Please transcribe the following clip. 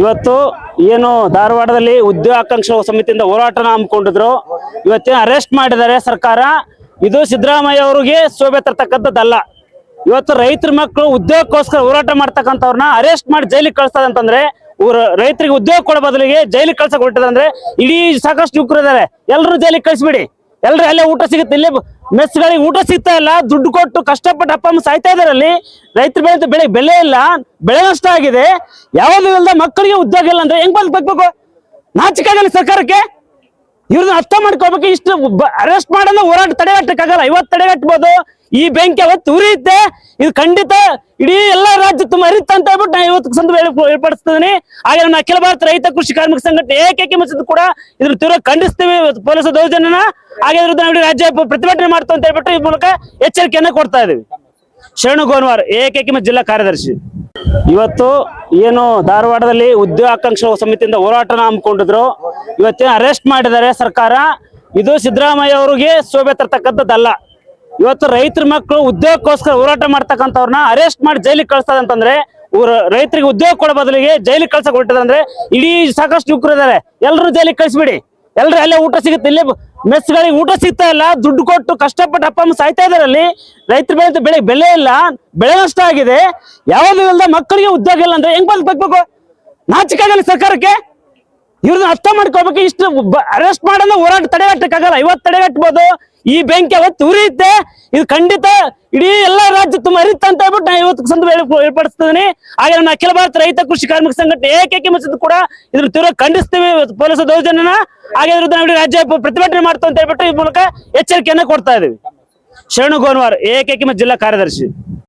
ಇವತ್ತು ಏನು ಧಾರವಾಡದಲ್ಲಿ ಉದ್ಯೋಗಾಕಾಂಕ್ಷ ಸಮಿತಿಯಿಂದ ಹೋರಾಟನ ಹಮ್ಮಿಕೊಂಡಿದ್ರು. ಇವತ್ತೇನು ಅರೆಸ್ಟ್ ಮಾಡಿದ್ದಾರೆ ಸರ್ಕಾರ. ಇದು ಸಿದ್ದರಾಮಯ್ಯ ಅವರಿಗೆ ಶೋಭೆ ತರ್ತಕ್ಕಂಥದ್ದಲ್ಲ. ಇವತ್ತು ರೈತರ ಮಕ್ಕಳು ಉದ್ಯೋಗಕ್ಕೋಸ್ಕರ ಹೋರಾಟ ಮಾಡ್ತಕ್ಕಂಥವ್ರನ್ನ ಅರೆಸ್ಟ್ ಮಾಡಿ ಜೈಲಿಗೆ ಕಳಿಸ್ತದೆ ಅಂತಂದ್ರೆ ರೈತರಿಗೆ ಉದ್ಯೋಗ ಕೊಡೋ ಬದಲಿಗೆ ಜೈಲಿಗೆ ಕಳ್ಸಕ್ ಹೊರಟದಂದ್ರೆ ಇಡೀ ಸಾಕಷ್ಟು ಯುವಕರು ಇದಾರೆ ಎಲ್ಲರೂ ಜೈಲಿಗೆ ಕಳಿಸ್ಬಿಡಿ. ಎಲ್ರು ಅಲ್ಲೇ ಊಟ ಸಿಗುತ್ತೆ. ಇಲ್ಲೇ ಮೆಸ್ಗಳಿಗೆ ಊಟ ಸಿಗ್ತಾ ಇಲ್ಲ. ದುಡ್ಡು ಕೊಟ್ಟು ಕಷ್ಟಪಟ್ಟು ಅಪ್ಪ ಅಮ್ಮ ಸಾಯ್ತಾ ಇದಾರೆ ಅಲ್ಲಿ. ರೈತರು ಬೆಳೆ ಬೆಳೆ ಬೆಲೆ ಇಲ್ಲ. ಬೆಳೆ ನಷ್ಟ ಆಗಿದೆ. ಯಾವ್ದು ಇಲ್ಲದ ಮಕ್ಕಳಿಗೆ ಉದ್ಯೋಗ ಇಲ್ಲ ಅಂದ್ರೆ ಹೆಂಗ್ ಬದುಕಬೇಕು? ನಾಚಿಕಾಗಲ್ಲ ಸರ್ಕಾರಕ್ಕೆ? ಇವ್ರನ್ನ ಅರ್ಥ ಮಾಡ್ಕೋಬೇಕು. ಇಷ್ಟು ಅರೆಸ್ಟ್ ಮಾಡೋಣ ಹೋರಾಟ ತಡೆಗಟ್ಟಕ್ಕಾಗಲ್ಲ. ಇವತ್ತು ತಡೆಗಟ್ಟಬಹುದು ಈ ಬೆಂಕಿ ಅವತ್ತು ಉರಿಯುತ್ತೆ. ಇದು ಖಂಡಿತ ಇಡೀ ಎಲ್ಲ ರಾಜ್ಯ ತುಂಬ ಅರಿತ ಅಂತ ಹೇಳ್ಬಿಟ್ಟು ನಾನು ಇವತ್ತು ಸಂದ ಏರ್ಪಡಿಸ್ತಿದ್ದೀನಿ ಹಾಗೆ ನಮ್ಮ ಅಖಿಲ ಭಾರತ ರೈತ ಕೃಷಿ ಕಾರ್ಮಿಕ ಸಂಘಟನೆ ಏಕೈಕ ಮಸದ ಕೂಡ ಇದ್ರ ತೀವ್ರ ಖಂಡಿಸ್ತೀವಿ. ಪೊಲೀಸ್ ದೌರ್ಜನ್ಯನ ಹಾಗೆ ಇದ್ರ ರಾಜ್ಯ ಪ್ರತಿಭಟನೆ ಮಾಡ್ತು ಅಂತ ಹೇಳ್ಬಿಟ್ಟು ಈ ಮೂಲಕ ಎಚ್ಚರಿಕೆಯನ್ನ ಕೊಡ್ತಾ ಇದೀವಿ. ಶರಣು ಗೋನ್ವಾರ್, ಏಕೈಕ ಜಿಲ್ಲಾ ಕಾರ್ಯದರ್ಶಿ. ಇವತ್ತು ಏನು ಧಾರವಾಡದಲ್ಲಿ ಉದ್ಯೋಗಾಕಾಂಕ್ಷ ಸಮಿತಿಯಿಂದ ಹೋರಾಟನ ಹಮ್ಮಿಕೊಂಡಿದ್ರು. ಇವತ್ತೇನು ಅರೆಸ್ಟ್ ಮಾಡಿದ್ದಾರೆ ಸರ್ಕಾರ. ಇದು ಸಿದ್ದರಾಮಯ್ಯ ಅವರಿಗೆ ಶೋಭೆ ತರ್ತಕ್ಕಂಥದ್ದಲ್ಲ. ಇವತ್ತು ರೈತರ ಮಕ್ಕಳು ಉದ್ಯೋಗಕ್ಕೋಸ್ಕರ ಹೋರಾಟ ಮಾಡ್ತಕ್ಕಂಥವ್ರನ್ನ ಅರೆಸ್ಟ್ ಮಾಡಿ ಜೈಲಿಗೆ ಕಳಿಸ್ತದೆ ಅಂತಂದ್ರೆ ಇವ್ರು ರೈತರಿಗೆ ಉದ್ಯೋಗ ಕೊಡೋ ಬದಲಿಗೆ ಜೈಲಿಗೆ ಕಳ್ಸಕ್ ಅಂದ್ರೆ ಇಡೀ ಸಾಕಷ್ಟು ಯುವಕರು ಇದ್ದಾರೆ. ಎಲ್ಲರೂ ಜೈಲಿಗೆ ಕಳಿಸ್ಬಿಡಿ. ಎಲ್ರು ಅಲ್ಲೇ ಊಟ ಸಿಗುತ್ತೆ, ಇಲ್ಲೇ ಮೆಸ್ಗಳಿಗೆ ಊಟ ಸಿಗ್ತಾ ಇಲ್ಲ, ದುಡ್ಡು ಕೊಟ್ಟು ಕಷ್ಟಪಟ್ಟು ಅಪ್ಪ ಅಮ್ಮ ಸಾಯ್ತಾ ಇದಾರೆ ರೈತರು ಬೆಳೆ ಬೆಳೆ ಬೆಲೆ ಇಲ್ಲ, ಬೆಳೆ ನಷ್ಟ ಆಗಿದೆ, ಯಾವ್ದು ಇಲ್ಲದ ಮಕ್ಕಳಿಗೆ ಉದ್ಯೋಗ ಇಲ್ಲ ಅಂದ್ರೆ ಹೆಂಗ್ ಬದುಕಬೇಕು ನಾಚಿಕಾಗಲ್ಲ ಸರ್ಕಾರಕ್ಕೆ? ಇವ್ರನ್ನ ಅರ್ಥ ಮಾಡ್ಕೋಬೇಕು ಇಷ್ಟು ಅರೆಸ್ಟ್ ಮಾಡೋದು ಹೋರಾಟ ತಡೆಗಟ್ಟಕ್ಕಾಗಲ್ಲ ಇವತ್ತು ತಡೆಗಟ್ಟಬಹುದು ಈ ಬೆಂಕಿ ಅವತ್ತು ಉರಿಯುತ್ತೆ ಇದು ಖಂಡಿತ ಇಡೀ ಎಲ್ಲಾ ರಾಜ್ಯ ತುಂಬ ಅರಿತ ಅಂತ ಹೇಳ್ಬಿಟ್ಟು ನಾನು ಇವತ್ತು ಸಂದ ಏರ್ಪಡಿಸ್ತಿದ್ದೀನಿ ಹಾಗೆ ನಮ್ಮ ಅಖಿಲ ಭಾರತ ರೈತ ಕೃಷಿ ಕಾರ್ಮಿಕ ಸಂಘಟನೆ ಏಕೈಕ ಮಸದ ಕೂಡ ಇದ್ರ ತೀವ್ರ ಖಂಡಿಸ್ತೇವೆ. ಪೊಲೀಸ್ ದೌರ್ಜನ್ಯನ. ಹಾಗೆ ನಾವು ರಾಜ್ಯ ಪ್ರತಿಭಟನೆ ಮಾಡ್ತು ಅಂತ ಹೇಳ್ಬಿಟ್ಟು ಈ ಮೂಲಕ ಎಚ್ಚರಿಕೆಯನ್ನ ಕೊಡ್ತಾ ಇದೀವಿ. ಶರಣು ಗೋನ್ವಾರ್ ಮತ್ತು ಜಿಲ್ಲಾ ಕಾರ್ಯದರ್ಶಿ.